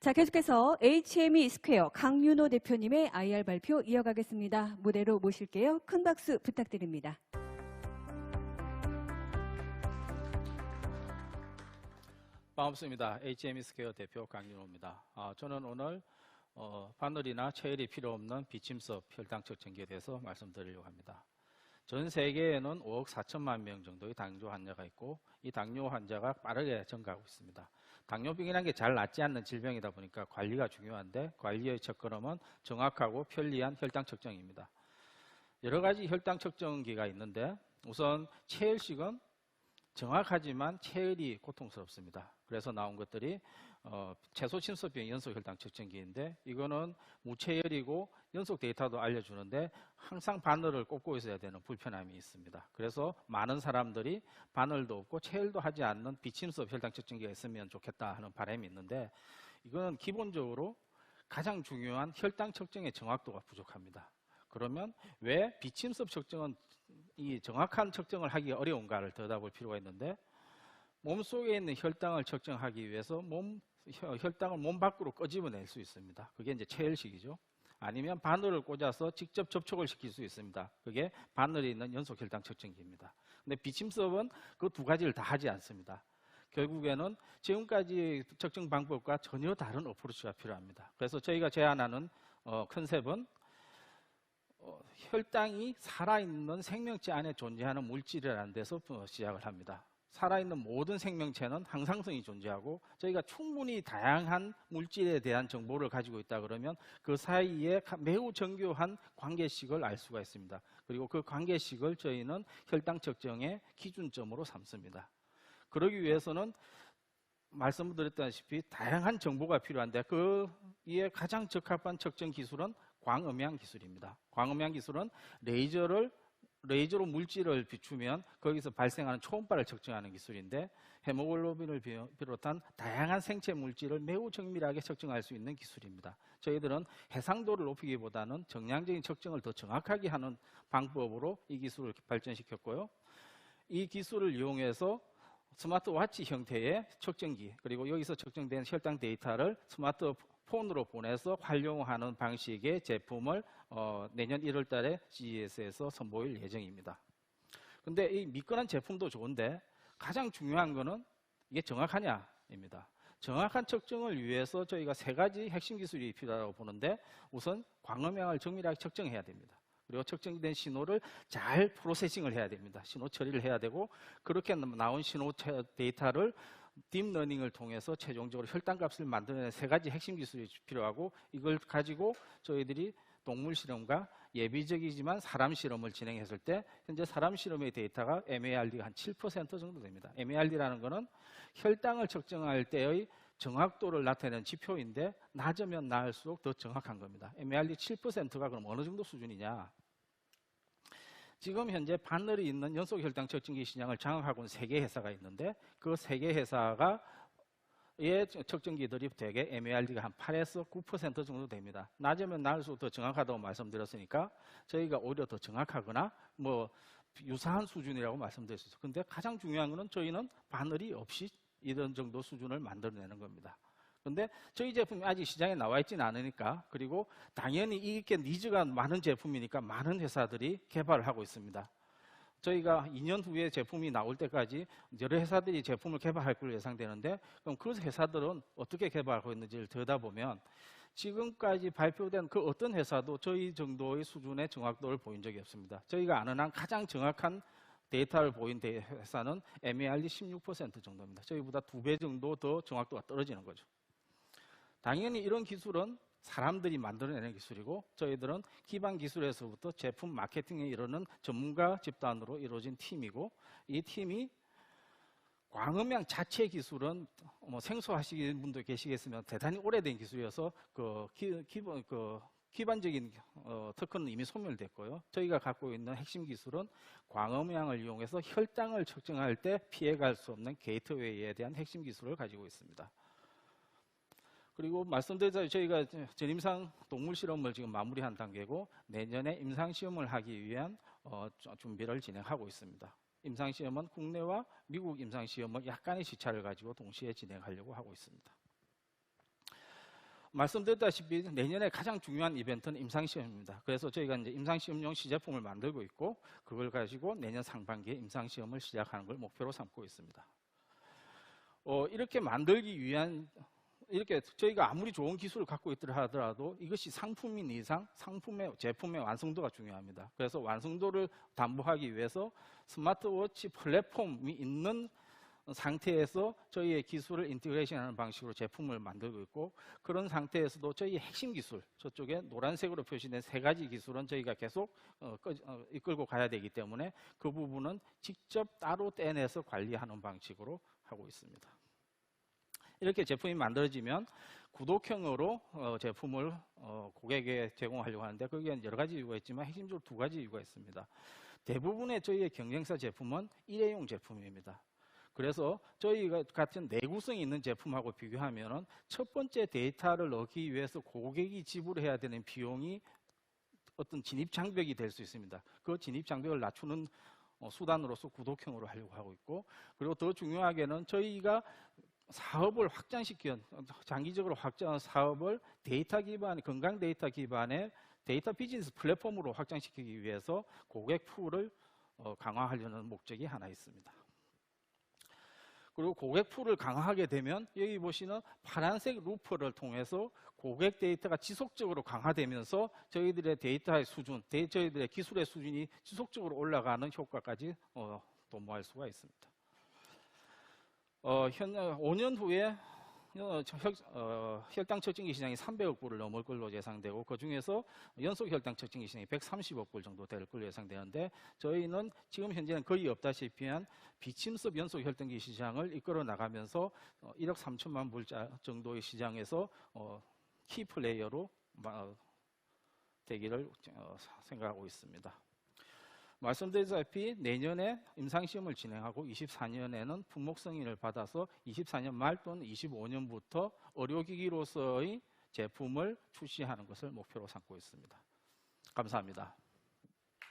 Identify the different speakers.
Speaker 1: 자, 계속해서 HME 스퀘어 강윤호 대표님의 IR 발표 이어가겠습니다. 무대로 모실게요. 큰 박수 부탁드립니다.
Speaker 2: 반갑습니다. HME 스퀘어 대표 강윤호입니다. 아, 저는 오늘 어, 바늘이나 체열이 필요 없는 비침섭 혈당 측정기에 대해서 말씀드리려고 합니다. 전 세계에는 5억 4천만 명 정도의 당뇨 환자가 있고 이 당뇨 환자가 빠르게 증가하고 있습니다. 당뇨병이라는 게 잘 낫지 않는 질병이다 보니까 관리가 중요한데 관리의 첫 걸음은 정확하고 편리한 혈당 측정입니다. 여러 가지 혈당 측정기가 있는데 우선 체열식은 정확하지만 체열이 고통스럽습니다. 그래서 나온 것들이 어, 최소 침습병 연속 혈당 측정기인데 이거는 무체열이고 연속 데이터도 알려주는데 항상 바늘을 꽂고 있어야 되는 불편함이 있습니다. 그래서 많은 사람들이 바늘도 없고 체열도 하지 않는 비침습 혈당 측정기가 있으면 좋겠다 하는 바람이 있는데 이거는 기본적으로 가장 중요한 혈당 측정의 정확도가 부족합니다. 그러면 왜 비침습 측정은 이 정확한 측정을 하기 어려운가를 들여다볼 필요가 있는데 몸 속에 있는 혈당을 측정하기 위해서 몸 혈당을 몸 밖으로 끄집어낼 수 있습니다. 그게 이제 체열식이죠. 아니면 바늘을 꽂아서 직접 접촉을 시킬 수 있습니다. 그게 바늘에 있는 연속 혈당 측정기입니다. 근데 비침섭은 그 두 가지를 다 하지 않습니다. 결국에는 지금까지 측정 방법과 전혀 다른 어프로치가 필요합니다. 그래서 저희가 제안하는 어, 컨셉은 어, 혈당이 살아있는 생명체 안에 존재하는 물질이라는 데서 어, 시작을 합니다. 살아있는 모든 생명체는 항상성이 존재하고 저희가 충분히 다양한 물질에 대한 정보를 가지고 있다 그러면 그 사이에 매우 정교한 관계식을 알 수가 있습니다. 그리고 그 관계식을 저희는 혈당 측정의 기준점으로 삼습니다. 그러기 위해서는 말씀드렸다시피 다양한 정보가 필요한데 그에 가장 적합한 측정 기술은 광음향 기술입니다. 광음향 기술은 레이저를 레이저로 물질을 비추면 거기서 발생하는 초음파를 측정하는 기술인데 헤모글로빈을 비롯한 다양한 생체 물질을 매우 정밀하게 측정할 수 있는 기술입니다. 저희들은 해상도를 높이기보다는 정량적인 측정을 더 정확하게 하는 방법으로 이 기술을 발전시켰고요. 이 기술을 이용해서 스마트워치 형태의 측정기 그리고 여기서 측정된 혈당 데이터를 스마트 폰으로 보내서 활용하는 방식의 제품을 어, 내년 1월 달에 CES에서 선보일 예정입니다. 근데 이 미끈한 제품도 좋은데 가장 중요한 거는 이게 정확하냐입니다. 정확한 측정을 위해서 저희가 세 가지 핵심 기술이 필요하다고 보는데 우선 광음향을 정밀하게 측정해야 됩니다. 그리고 측정된 신호를 잘 프로세싱을 해야 됩니다. 신호 처리를 해야 되고 그렇게 나온 신호 데이터를 딥러닝을 통해서 최종적으로 혈당값을 만드는 세 가지 핵심 기술이 필요하고 이걸 가지고 저희들이 동물 실험과 예비적이지만 사람 실험을 진행했을 때 현재 사람 실험의 데이터가 MARD가 한 7% 정도 됩니다. MARD라는 것은 혈당을 측정할 때의 정확도를 나타내는 지표인데 낮으면 나을수록 더 정확한 겁니다. MARD 7%가 그럼 어느 정도 수준이냐? 지금 현재 바늘이 있는 연속 혈당 측정기 시장을 장악하고 있는 세 개 회사가 있는데 그 세 개 회사가 의 측정기들이 대개 MARD가 한 8에서 9% 정도 됩니다. 낮으면 나을수록 더 정확하다고 말씀드렸으니까 저희가 오히려 더 정확하거나 뭐 유사한 수준이라고 말씀드릴 수 있어요. 근데 가장 중요한 것은 저희는 바늘이 없이 이런 정도 수준을 만들어내는 겁니다. 근데 저희 제품이 아직 시장에 나와 있지는 않으니까 그리고 당연히 이게 니즈가 많은 제품이니까 많은 회사들이 개발을 하고 있습니다. 저희가 2년 후에 제품이 나올 때까지 여러 회사들이 제품을 개발할 걸로 예상되는데 그럼 그 회사들은 어떻게 개발하고 있는지를 들여다보면 지금까지 발표된 그 어떤 회사도 저희 정도의 수준의 정확도를 보인 적이 없습니다. 저희가 아는 한 가장 정확한 데이터를 보인 회사는 MARD 16% 정도입니다. 저희보다 두 배 정도 더 정확도가 떨어지는 거죠. 당연히 이런 기술은 사람들이 만들어내는 기술이고 저희들은 기반 기술에서부터 제품 마케팅에 이르는 전문가 집단으로 이루어진 팀이고 이 팀이 광음향 자체 기술은 뭐 생소하시는 분도 계시겠으면 대단히 오래된 기술이어서 그 기, 기본 그 기반적인 어, 특허는 이미 소멸됐고요. 저희가 갖고 있는 핵심 기술은 광음향을 이용해서 혈당을 측정할 때 피해갈 수 없는 게이트웨이에 대한 핵심 기술을 가지고 있습니다. 그리고 말씀드렸듯이 저희가 전임상 동물 실험을 지금 마무리한 단계고 내년에 임상 시험을 하기 위한 어, 준비를 진행하고 있습니다. 임상 시험은 국내와 미국 임상 시험을 약간의 시차를 가지고 동시에 진행하려고 하고 있습니다. 말씀드렸다시피 내년에 가장 중요한 이벤트는 임상시험입니다. 그래서 저희가 이제 임상시험용 시제품을 만들고 있고 그걸 가지고 내년 상반기에 임상시험을 시작하는 걸 목표로 삼고 있습니다. 어, 이렇게 만들기 위한 이렇게 저희가 아무리 좋은 기술을 갖고 있더라 하더라도 이것이 상품인 이상 상품의 제품의 완성도가 중요합니다. 그래서 완성도를 담보하기 위해서 스마트워치 플랫폼이 있는 상태에서 저희의 기술을 인티그레이션하는 방식으로 제품을 만들고 있고 그런 상태에서도 저희의 핵심 기술 저쪽에 노란색으로 표시된 세 가지 기술은 저희가 계속 어, 끄- 어, 이끌고 가야 되기 때문에 그 부분은 직접 따로 떼내서 관리하는 방식으로 하고 있습니다. 이렇게 제품이 만들어지면 구독형으로 어, 제품을 어, 고객에게 제공하려고 하는데 거기에 여러 가지 이유가 있지만 핵심적으로 두 가지 이유가 있습니다. 대부분의 저희의 경쟁사 제품은 일회용 제품입니다. 그래서 저희가 같은 내구성이 있는 제품하고 비교하면 첫 번째 데이터를 넣기 위해서 고객이 지불해야 되는 비용이 어떤 진입 장벽이 될 수 있습니다. 그 진입 장벽을 낮추는 어, 수단으로서 구독형으로 하려고 하고 있고 그리고 더 중요하게는 저희가 사업을 확장시켜 장기적으로 확장한 사업을 데이터 기반 건강 데이터 기반의 데이터 비즈니스 플랫폼으로 확장시키기 위해서 고객 풀을 어, 강화하려는 목적이 하나 있습니다. 그리고 고객 풀을 강화하게 되면 여기 보시는 파란색 루퍼를 통해서 고객 데이터가 지속적으로 강화되면서 저희들의 데이터의 수준, 데- 저희들의 기술의 수준이 지속적으로 올라가는 효과까지 어, 도모할 수가 있습니다. 어, 현, 5년 후에 어, 저 혈, 어, 혈당 측정기 시장이 300억 불을 넘을 걸로 예상되고 그 중에서 연속 혈당 측정기 시장이 130억 불 정도 될 걸로 예상되는데 저희는 지금 현재는 거의 없다시피 한 비침습 연속 혈당기 시장을 이끌어 나가면서 어, 1억 3천만 불 자- 정도의 시장에서 어, 키 플레이어로 마- 되기를 어, 생각하고 있습니다. 말씀드렸다시피 내년에 임상시험을 진행하고 24년에는 품목 승인을 받아서 24년 말 또는 25년부터 의료기기로서의 제품을 출시하는 것을 목표로 삼고 있습니다. 감사합니다.